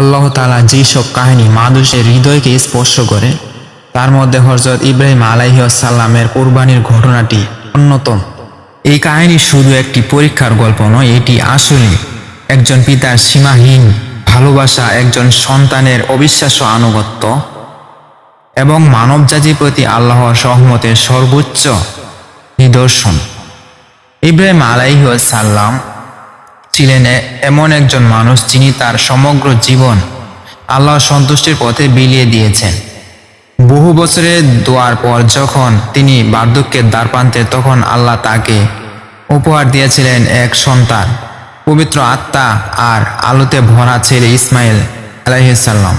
আল্লাহ তালা যেসব কাহিনী মানুষের হৃদয়কে স্পর্শ করে, তার মধ্যে হজরত ইব্রাহিম আলাইসাল্লামের কোরবানির ঘটনাটি অন্যতম। এই কাহিনী শুধু একটি পরীক্ষার গল্প নয়, এটি আসলে একজন পিতার সীমাহীন ভালোবাসা, একজন সন্তানের অবিশ্বাস্য আনুগত্য এবং মানবজাতির প্রতি আল্লাহর সহমতের সর্বোচ্চ নিদর্শন। ইব্রাহিম আলাইসাল্লাম ছিলেন এমন একজন মানুষ যিনি তার সমগ্র জীবন আল্লাহ সন্তুষ্টির পথে বিলিয়ে দিয়েছেন। বহু বছরের দোয়ার পর যখন তিনি বার্ধক্যের দ্বার প্রান্তে, তখন আল্লাহ তাকে উপহার দিয়েছিলেন এক সন্তান, পবিত্র আত্মা আর আলোতে ভরা ছেলে ইসমাইল আলাইসাল্লাম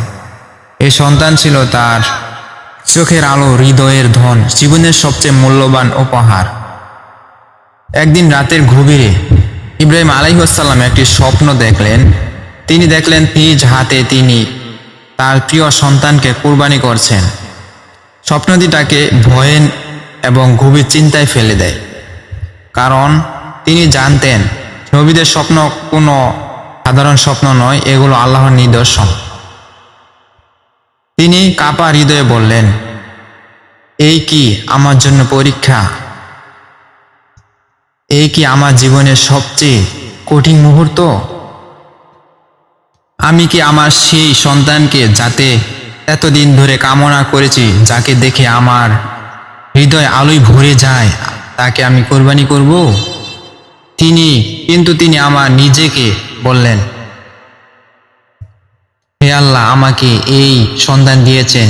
এই সন্তান ছিল তার চোখের আলো, হৃদয়ের ধন, জীবনের সবচেয়ে মূল্যবান উপহার। একদিন রাতের গভীরে ইব্রাহিম আলাইসাল্লাম একটি স্বপ্ন দেখলেন। তিনি দেখলেন নিজ হাতে তিনি তার প্রিয় সন্তানকে কুরবানি করছেন। স্বপ্নটি তাকে ভয়ে এবং গভীর চিন্তায় ফেলে দেয়। কারণ তিনি জানতেন, নবীদের স্বপ্ন কোনো সাধারণ স্বপ্ন নয়, এগুলো আল্লাহর নিদর্শন। তিনি কাপা হৃদয়ে বললেন, এই কি আমার জন্য পরীক্ষা? এই কি আমার জীবনের সবচেয়ে কঠিন মুহূর্ত? আমি কি আমার সেই সন্তানকে যাতে এতদিন ধরে কামনা করেছি, যাকে দেখে আমার হৃদয় আলোয় ভরে যায়, তাকে আমি কোরবানি করব? তিনি, কিন্তু তিনি আমার নিজেকে বললেন, হে আল্লাহ, আমাকে এই সন্তান দিয়েছেন।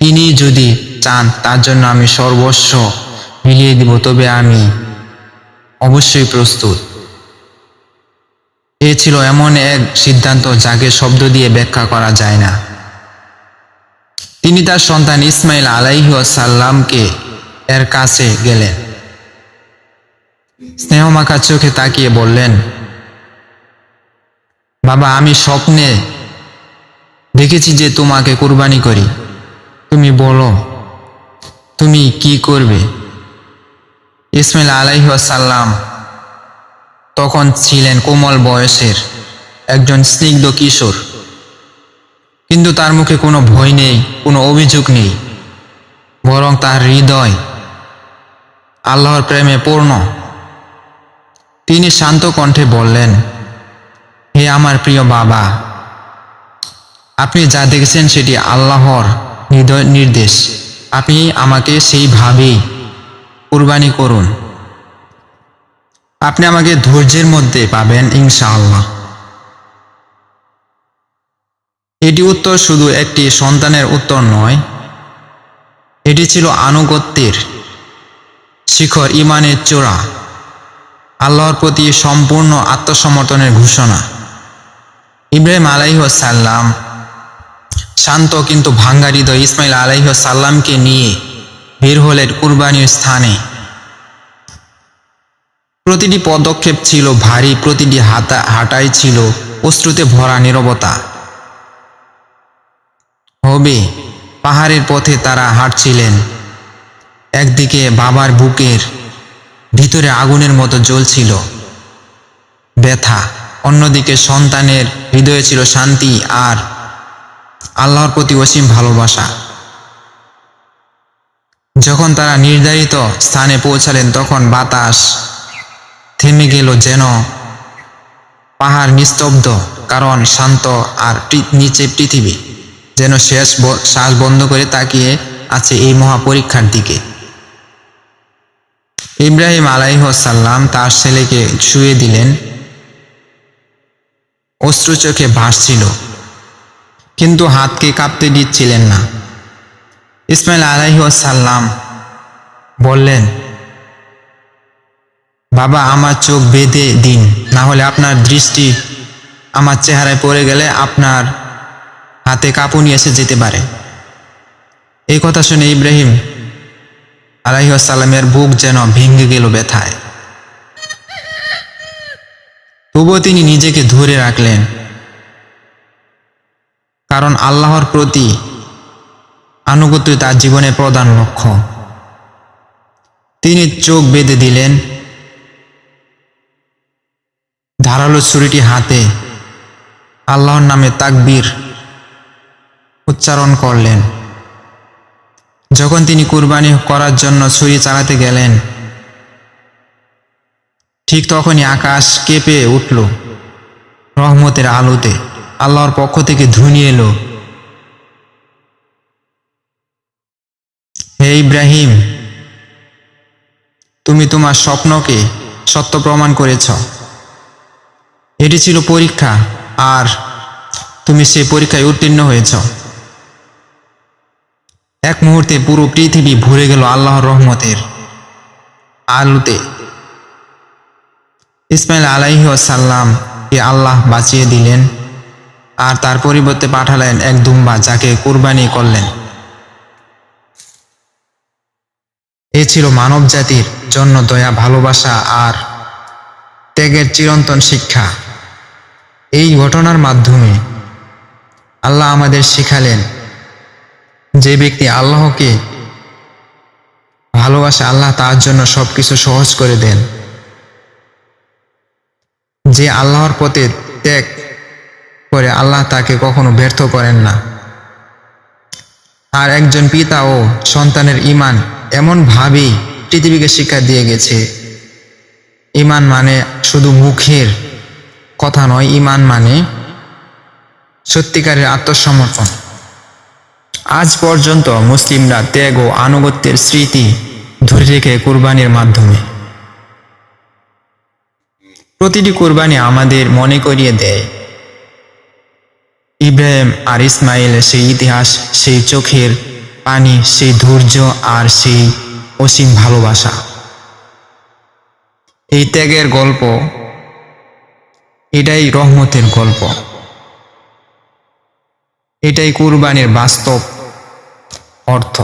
তিনি যদি চান, তার জন্য আমি সর্বস্ব মিলিয়ে দিব, তবে আমি অবশ্যই প্রস্তুত। এ ছিল এমন এক সিদ্ধান্ত যাকে শব্দ দিয়ে ব্যাখ্যা করা যায় না। তিনি তার সন্তান ইসমাইল আলাইহি সাল্লামকে এর কাছে গেলেন। স্নেহমাখা চোখে তাকিয়ে বললেন, বাবা, আমি স্বপ্নে দেখেছি যে তোমাকে কুরবানি করি। তুমি বলো, তুমি কি করবে? ইসমাইল আলাইসাল্লাম তখন ছিলেন কোমল বয়সের একজন স্নিগ্ধ কিশোর। কিন্তু তার মুখে কোনো ভয় নেই, কোনো অভিযোগ নেই, বরং তার হৃদয় আল্লাহর প্রেমে পূর্ণ। তিনি শান্ত কণ্ঠে বললেন, হে আমার প্রিয় বাবা, আপনি যা দেখেছেন সেটি আল্লাহর হৃদয় নির্দেশ। আপনি আমাকে সেইভাবেই কুরবানি করুন। আপনি আমাকে ধৈর্যের মধ্যে পাবেন ইনশাআল্লাহ। এটি উত্তর শুধু একটি সন্তানের উত্তর নয়, এটি ছিল আনুগত্যের শিখর ইমানের চূড়া, আল্লাহর প্রতি সম্পূর্ণ আত্মসমর্থনের ঘোষণা। ইব্রাহিম আলাইসাল্লাম শান্ত কিন্তু ভাঙ্গা হৃদয় ইসমাইল আলাইসাল্লামকে নিয়ে বের হলেন কুরবানির স্থানে। প্রতিটি পদক্ষেপ ছিল ভারী, প্রতিটি হাতা হাঁটাই ছিল অশ্রুতে ভরা নীরবতা। হবে, পাহাড়ের পথে তারা হাঁটছিলেন। একদিকে বাবার বুকের, ভিতরে আগুনের মতো জ্বলছিল। ব্যথা, অন্যদিকে সন্তানের হৃদয়ে ছিল শান্তি আর আল্লাহর প্রতি অসীম ভালোবাসা। যখন তারা নির্ধারিত স্থানে পৌঁছালেন তখন বাতাস থেমে গেল যেন পাহাড় নিস্তব্ধ, কারণ শান্ত আর নিচে পৃথিবী। যেন শেষ শ্বাস বন্ধ করে তাকিয়ে আছে এই মহাপরীক্ষার দিকে। ইব্রাহিম আলাইসাল্লাম তার ছেলেকে শুয়ে দিলেন। অশ্রু চোখে ভাসছিল কিন্তু হাতকে কাঁপতে দিচ্ছিলেন না। ইসমাইল আলাইসাল্লাম বললেন, বাবা, আমার চোখ বেঁধে দিন, না হলে আপনার দৃষ্টি আমার চেহারায় পড়ে গেলে আপনার হাতে কাঁপুনি এসে যেতে পারে। এই কথা শুনে ইব্রাহিম আলাইসাল্লামের বুক যেন ভেঙে গেল ব্যথায়। তবুও তিনি নিজেকে ধরে রাখলেন, কারণ আল্লাহর প্রতি আনুগত্য তার জীবনের প্রধান লক্ষ্য। তিনি চোখ বেঁধে দিলেন। ধারালো ছুরিটি হাতে আল্লাহর নামে তাকবীর উচ্চারণ করলেন। যখন তিনি কুরবানি করার জন্য ছুরি চালাতে গেলেন, ঠিক তখনই আকাশ কেঁপে উঠল। রহমতের আলোতে আল্লাহর পক্ষ থেকে ধ্বনি এলো। হে ইব্রাহিম, তুমি তোমার স্বপ্নকে সত্য প্রমাণ করেছ। এটি ছিল পরীক্ষা, আর তুমি সেই পরীক্ষায় উত্তীর্ণ হয়েছ। এক মুহূর্তে পুরো পৃথিবী ভরে গেল আল্লাহর রহমতের আলুতে। ইসমাইল আলাইহি সাল্লাম কে আল্লাহ বাঁচিয়ে দিলেন, আর তার পরিবর্তে পাঠালেন এক দুম্বা যাকে কুরবানি করলেন। এ ছিল মানব জাতির জন্য দয়া, ভালোবাসা আর ত্যাগের চিরন্তন শিক্ষা। এই ঘটনার মাধ্যমে আল্লাহ আমাদের শিখালেন যে ব্যক্তি আল্লাহকে ভালোবাসে, আল্লাহ তার জন্য সবকিছু সহজ করে দেন। যে আল্লাহর পথে ত্যাগ করে, আল্লাহ তাকে কখনো ব্যর্থ করেন না। আর একজন পিতা ও সন্তানের ইমান এমনভাবেই পৃথিবীকে শিক্ষা দিয়ে গেছে। ইমান মানে শুধু মুখের কথা নয় ইমান মানে সত্যিকারের আত্মসমর্পণ। আজ পর্যন্ত মুসলিমরা ত্যাগ ও আনুগত্যের স্মৃতি ধরে রেখে কুরবানির মাধ্যমে। প্রতিটি কুরবানি আমাদের মনে করিয়ে দেয়। ইব্রাহিম আর ইসমাইল সেই ইতিহাস, সেই চোখের পানি, সেই ধৈর্য আর সেই অসীম ভালোবাসা। এই ত্যাগের গল্প, এটাই রহমতের গল্প। এটাই কুরবানির বাস্তব অর্থ।